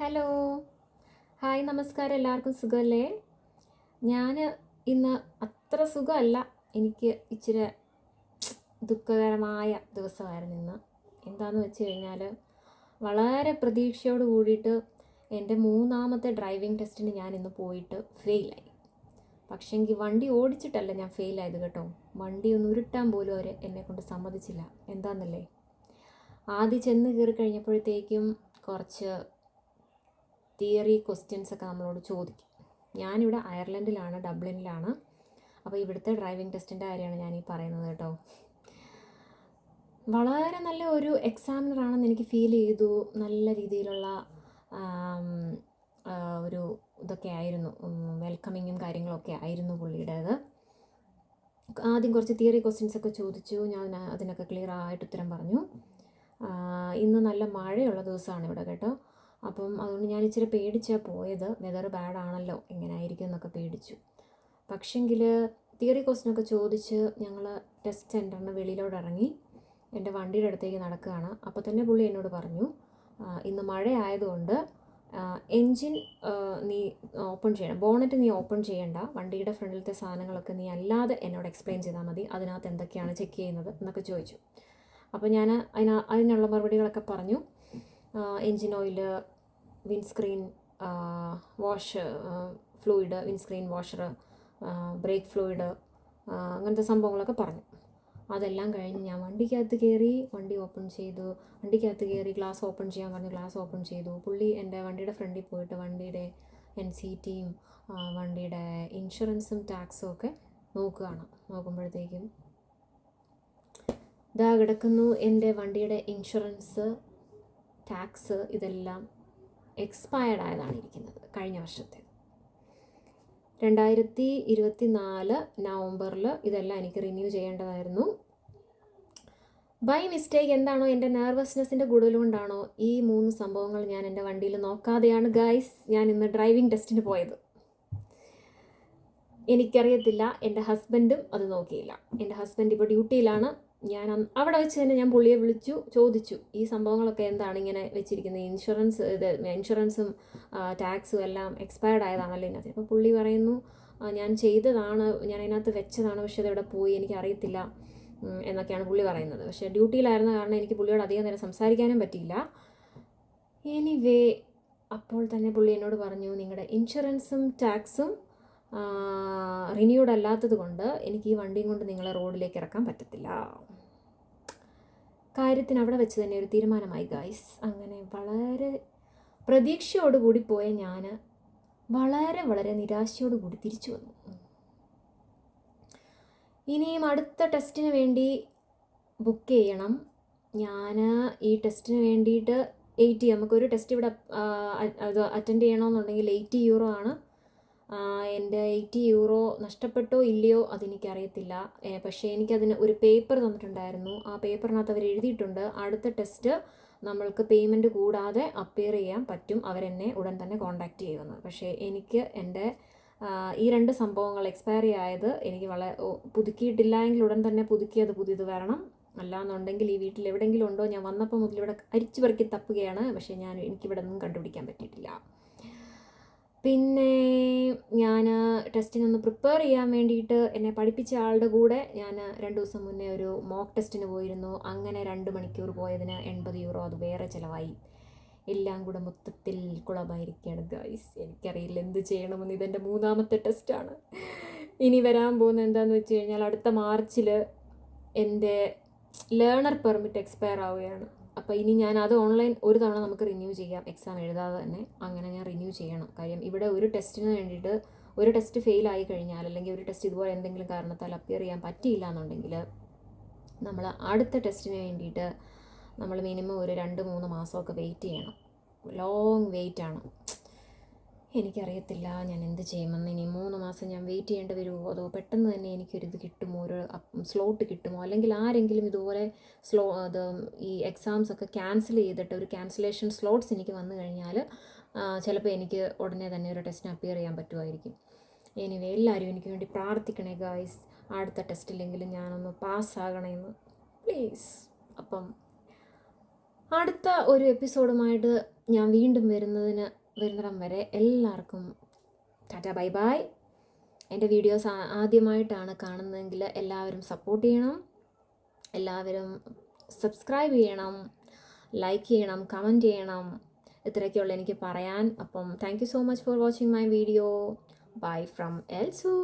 Hello. Hi നമസ്കാരം. എല്ലാവർക്കും സുഖമല്ലേ? ഞാൻ ഇന്ന് അത്ര സുഖമല്ല. എനിക്ക് ഇച്ചിരി ദുഃഖകരമായ ദിവസമായിരുന്നു ഇന്ന്. എന്താണെന്ന് വെച്ച് കഴിഞ്ഞാൽ വളരെ പ്രതീക്ഷയോട് കൂടിയിട്ട് എന്റെ മൂന്നാമത്തെ ഡ്രൈവിംഗ് ടെസ്റ്റിന് ഞാൻ ഇന്ന് പോയിട്ട് ഫെയിലായി. പക്ഷേങ്കിൽ വണ്ടി ഓടിച്ചിട്ടല്ല ഞാൻ ഫെയിലായത് കേട്ടോ. വണ്ടി ഒന്ന് ഉരുട്ടാൻ പോലും അവർ എന്നെ കൊണ്ട് സമ്മതിച്ചില്ല. എന്താണെന്നല്ലേ ആദ്യം ചെന്ന് കയറി കഴിഞ്ഞപ്പോഴത്തേക്കും കുറച്ച് തിയറി ക്വസ്റ്റ്യൻസ് ഒക്കെ നമ്മളോട് ചോദിക്കും. ഞാനിവിടെ അയർലൻഡിലാണ് ഡബ്ലിനിലാണ്. അപ്പോൾ ഇവിടുത്തെ ഡ്രൈവിംഗ് ടെസ്റ്റിന്റെ കാര്യമാണ് ഞാൻ ഈ പറയുന്നത് കേട്ടോ. വളരെ നല്ല ഒരു എക്സാമിനർ ആണെന്ന് എനിക്ക് ഫീൽ ചെയ്തു. നല്ല രീതിയിലുള്ള ഒരു ഇതൊക്കെ ആയിരുന്നു. വെൽക്കമിങ്ങും കാര്യങ്ങളൊക്കെ ആയിരുന്നു പുള്ളിയുടേത്. ആദ്യം കുറച്ച് തിയറി ക്വസ്റ്റ്യൻസ് ഒക്കെ ചോദിച്ചു. ഞാൻ അതിനൊക്കെ ക്ലിയർ ആയിട്ട് ഉത്തരം പറഞ്ഞു. ഇന്ന് നല്ല മഴയുള്ള ദിവസമാണ് ഇവിടെ കേട്ടോ. അപ്പം അതുകൊണ്ട് ഞാൻ ഇച്ചിരി പേടിച്ചാണ് പോയത്. വെതർ ബാഡ് ആണല്ലോ എങ്ങനെ ആയിരിക്കും എന്നൊക്കെ പേടിച്ചു. പക്ഷെങ്കിൽ തിയറി ക്വസ്റ്റ്യൻ ഒക്കെ ചോദിച്ച് ഞങ്ങൾ ടെസ്റ്റ് സെന്ററിന് വെളിയിലോട്ട് ഇറങ്ങി എന്റെ വണ്ടിയുടെ അടുത്തേക്ക് നടക്കുകയാണ്. അപ്പോൾ തന്നെ പുള്ളി എന്നോട് പറഞ്ഞു ഇന്ന് മഴ ആയതുകൊണ്ട് എൻജിൻ നീ ഓപ്പൺ ചെയ്യണം. ബോണറ്റ് നീ ഓപ്പൺ ചെയ്യണ്ട. വണ്ടിയുടെ ഫ്രണ്ടിലത്തെ സാധനങ്ങളൊക്കെ നീ അല്ലാതെ എന്നോട് എക്സ്പ്ലെയിൻ ചെയ്താൽ മതി. അതിനകത്ത് എന്തൊക്കെയാണ് ചെക്ക് ചെയ്യുന്നത്? എന്നൊക്കെ ചോദിച്ചു. അപ്പോൾ ഞാൻ അതിന അതിനുള്ള മറുപടികളൊക്കെ പറഞ്ഞു. Engine oil windscreen wash fluid windscreen washer brake fluid അങ്ങനത്തെ സംഭവങ്ങളൊക്കെ പറഞ്ഞു. അതെല്ലാം കഴിഞ്ഞ് ഞാൻ വണ്ടിക്കകത്ത് കയറി വണ്ടി ഓപ്പൺ ചെയ്തു. വണ്ടിക്കകത്ത് കയറി ഗ്ലാസ് ഓപ്പൺ ചെയ്യാൻ പറഞ്ഞു ഗ്ലാസ് ഓപ്പൺ ചെയ്തു. പുള്ളി എന്റെ വണ്ടിയുടെ ഫ്രണ്ടിൽ പോയിട്ട് വണ്ടിയുടെ എൻ സി ടിയും വണ്ടിയുടെ ഇൻഷുറൻസും ടാക്സും ഒക്കെ നോക്കുകയാണ്. നോക്കുമ്പോഴത്തേക്കും ഇതാ കിടക്കുന്നു എന്റെ വണ്ടിയുടെ ഇൻഷുറൻസ് ടാക്സ് ഇതെല്ലാം എക്സ്പയർഡ് ആയതാണ് ഇരിക്കുന്നത് കഴിഞ്ഞ വർഷത്തെ. രണ്ടായിരത്തി ഇരുപത്തി നാല് നവംബറിൽ ഇതെല്ലാം എനിക്ക് റിന്യൂ ചെയ്യേണ്ടതായിരുന്നു. ബൈ മിസ്റ്റേക്ക് എന്താണോ എന്റെ നെർവസ്നെസ്സിന്റെ കൂടുതൽ കൊണ്ടാണോ ഈ മൂന്ന് സംഭവങ്ങൾ ഞാൻ എന്റെ വണ്ടിയിൽ നോക്കാതെയാണ് ഗൈസ് ഞാൻ ഇന്ന് ഡ്രൈവിംഗ് ടെസ്റ്റിന് പോയത്. എനിക്കറിയത്തില്ല എന്റെ ഹസ്ബൻഡും അത് നോക്കിയില്ല. എന്റെ ഹസ്ബൻഡ് ഇപ്പോൾ ഡ്യൂട്ടിയിലാണ് ഞാൻ അവിടെ വെച്ച് തന്നെ ഞാൻ പുള്ളിയെ വിളിച്ചു ചോദിച്ചു ഈ സംഭവങ്ങളൊക്കെ എന്താണ് ഇങ്ങനെ വെച്ചിരിക്കുന്നത് ഇൻഷുറൻസ് ഇത് ഇൻഷുറൻസും ടാക്സും എല്ലാം എക്സ്പയർഡ് ആയതാണല്ലോ? ഇതിനകത്ത് അപ്പോൾ പുള്ളി പറയുന്നു ഞാൻ ചെയ്തതാണ് ഞാൻ അതിനകത്ത് വെച്ചതാണ് പക്ഷേ അത് ഇവിടെ പോയി എനിക്ക് അറിയത്തില്ല എന്നൊക്കെയാണ് പുള്ളി പറയുന്നത്. പക്ഷേ ഡ്യൂട്ടിയിലായിരുന്ന കാരണം എനിക്ക് പുള്ളിയോട് അധികം നേരം സംസാരിക്കാനും പറ്റിയില്ല. എനിവേ അപ്പോൾ തന്നെ പുള്ളി എന്നോട് പറഞ്ഞു നിങ്ങളുടെ ഇൻഷുറൻസും ടാക്സും റിന്യൂഡ് അല്ലാത്തത് കൊണ്ട് എനിക്ക് ഈ വണ്ടിയും കൊണ്ട് നിങ്ങളെ റോഡിലേക്ക് ഇറക്കാൻ പറ്റത്തില്ല. കാര്യത്തിന് അവിടെ വെച്ച് തന്നെ ഒരു തീരുമാനമായി ഗൈസ് അങ്ങനെ വളരെ പ്രതീക്ഷയോടുകൂടി പോയ ഞാൻ വളരെ വളരെ നിരാശയോടുകൂടി തിരിച്ചു വന്നു. ഇനിയും അടുത്ത ടെസ്റ്റിന് വേണ്ടി ബുക്ക് ചെയ്യണം. ഞാൻ ഈ ടെസ്റ്റിന് വേണ്ടിയിട്ട് എയ്റ്റി നമുക്കൊരു ടെസ്റ്റ് ഇവിടെ അത് അറ്റൻഡ് ചെയ്യണമെന്നുണ്ടെങ്കിൽ എയ്റ്റി യൂറോ ആണ്. എന്റെ എയ്റ്റി യൂറോ നഷ്ടപ്പെട്ടോ ഇല്ലയോ അതെനിക്കറിയത്തില്ല. പക്ഷേ എനിക്കതിന് ഒരു പേപ്പർ തന്നിട്ടുണ്ടായിരുന്നു. ആ പേപ്പറിനകത്ത് അവർ എഴുതിയിട്ടുണ്ട് അടുത്ത ടെസ്റ്റ് നമ്മൾക്ക് പേയ്മെന്റ് കൂടാതെ അപ്പിയർ ചെയ്യാൻ പറ്റും അവരെന്നെ ഉടൻ തന്നെ കോൺടാക്റ്റ് ചെയ്യുമെന്ന്. പക്ഷേ എനിക്ക് എന്റെ ഈ രണ്ട് സംഭവങ്ങൾ എക്സ്പയറി ആയത് എനിക്ക് വളരെ പുതുക്കിയിട്ടില്ല എങ്കിൽ ഉടൻ തന്നെ പുതുക്കി അത് പുതിയത് വരണം. അല്ലാന്നുണ്ടെങ്കിൽ ഈ വീട്ടിൽ എവിടെയെങ്കിലും ഉണ്ടോ? ഞാൻ വന്നപ്പോൾ മുതൽ ഇവിടെ അരിച്ചു പെറുക്കി തപ്പുകയാണ്. പക്ഷേ ഞാൻ എനിക്കിവിടെ ഒന്നും കണ്ടുപിടിക്കാൻ പറ്റിയിട്ടില്ല. പിന്നെ ഞാൻ ടെസ്റ്റിനൊന്ന് പ്രിപ്പയർ ചെയ്യാൻ വേണ്ടിയിട്ട് എന്നെ പഠിപ്പിച്ച ആളുടെ കൂടെ ഞാൻ രണ്ട് ദിവസം മുന്നേ ഒരു മോക്ക് ടെസ്റ്റിന് പോയിരുന്നു. അങ്ങനെ രണ്ട് മണിക്കൂർ പോയതിന് എൺപത് യൂറോ അത് വേറെ ചിലവായി. എല്ലാം കൂടെ മൊത്തത്തിൽ കുളമായിരിക്കുകയാണ് ഗൈസ് എനിക്കറിയില്ല എന്ത് ചെയ്യണമെന്ന്. ഇതെന്റെ മൂന്നാമത്തെ ടെസ്റ്റാണ് ഇനി വരാൻ പോകുന്ന എന്താണെന്ന് വെച്ച് കഴിഞ്ഞാൽ അടുത്ത മാർച്ചിൽ എന്റെ ലേണർ പെർമിറ്റ് എക്സ്പയർ ആവുകയാണ്. അപ്പോൾ ഇനി ഞാൻ അത് ഓൺലൈൻ ഒരു തവണ നമുക്ക് റിന്യൂ ചെയ്യാം എക്സാം എഴുതാതെ തന്നെ. അങ്ങനെ ഞാൻ റിന്യൂ ചെയ്യണം. കാര്യം ഇവിടെ ഒരു ടെസ്റ്റിന് വേണ്ടിയിട്ട് ഒരു ടെസ്റ്റ് ഫെയിൽ ആയി കഴിഞ്ഞാൽ അല്ലെങ്കിൽ ഒരു ടെസ്റ്റ് ഇതുപോലെ എന്തെങ്കിലും കാരണത്താൽ അപ്പിയർ ചെയ്യാൻ പറ്റിയില്ല എന്നുണ്ടെങ്കിൽ നമ്മൾ അടുത്ത ടെസ്റ്റിന് വേണ്ടിയിട്ട് നമ്മൾ മിനിമം ഒരു രണ്ട് മൂന്ന് മാസമൊക്കെ വെയിറ്റ് ചെയ്യണം. ലോങ് വെയിറ്റ് ആണ്. എനിക്കറിയത്തില്ല ഞാൻ എന്ത് ചെയ്യുമെന്ന്. ഇനി മൂന്ന് മാസം ഞാൻ വെയിറ്റ് ചെയ്യേണ്ടി വരുമോ അതോ പെട്ടെന്ന് തന്നെ എനിക്കൊരിത് കിട്ടുമോ? ഒരു സ്ലോട്ട് കിട്ടുമോ? അല്ലെങ്കിൽ ആരെങ്കിലും ഇതുപോലെ സ്ലോ അത് ഈ എക്സാംസ് ഒക്കെ ക്യാൻസൽ ചെയ്തിട്ട് ഒരു ക്യാൻസലേഷൻ സ്ലോട്ട്സ് എനിക്ക് വന്നു കഴിഞ്ഞാൽ ചിലപ്പോൾ എനിക്ക് ഉടനെ തന്നെ ഒരു ടെസ്റ്റിന് അപ്പിയർ ചെയ്യാൻ പറ്റുമായിരിക്കും. എനിവേ എല്ലാവരും എനിക്ക് വേണ്ടി പ്രാർത്ഥിക്കണേ ഗായ്സ് അടുത്ത ടെസ്റ്റിലെങ്കിലും ഞാനൊന്ന് പാസ്സാകണമെന്ന് പ്ലീസ് അപ്പം അടുത്ത ഒരു എപ്പിസോഡുമായിട്ട് ഞാൻ വീണ്ടും വരുന്നതിന് വരുന്നിടം വരെ എല്ലാവർക്കും ടാറ്റ ബൈ ബൈ. എന്റെ വീഡിയോസ് ആദ്യമായിട്ടാണ് കാണുന്നതെങ്കിൽ എല്ലാവരും സപ്പോർട്ട് ചെയ്യണം. എല്ലാവരും സബ്സ്ക്രൈബ് ചെയ്യണം. ലൈക്ക് ചെയ്യണം കമന്റ് ചെയ്യണം. ഇത്രയൊക്കെയുള്ള എനിക്ക് പറയാൻ. അപ്പം thank you so much for watching my video bye from എൽസു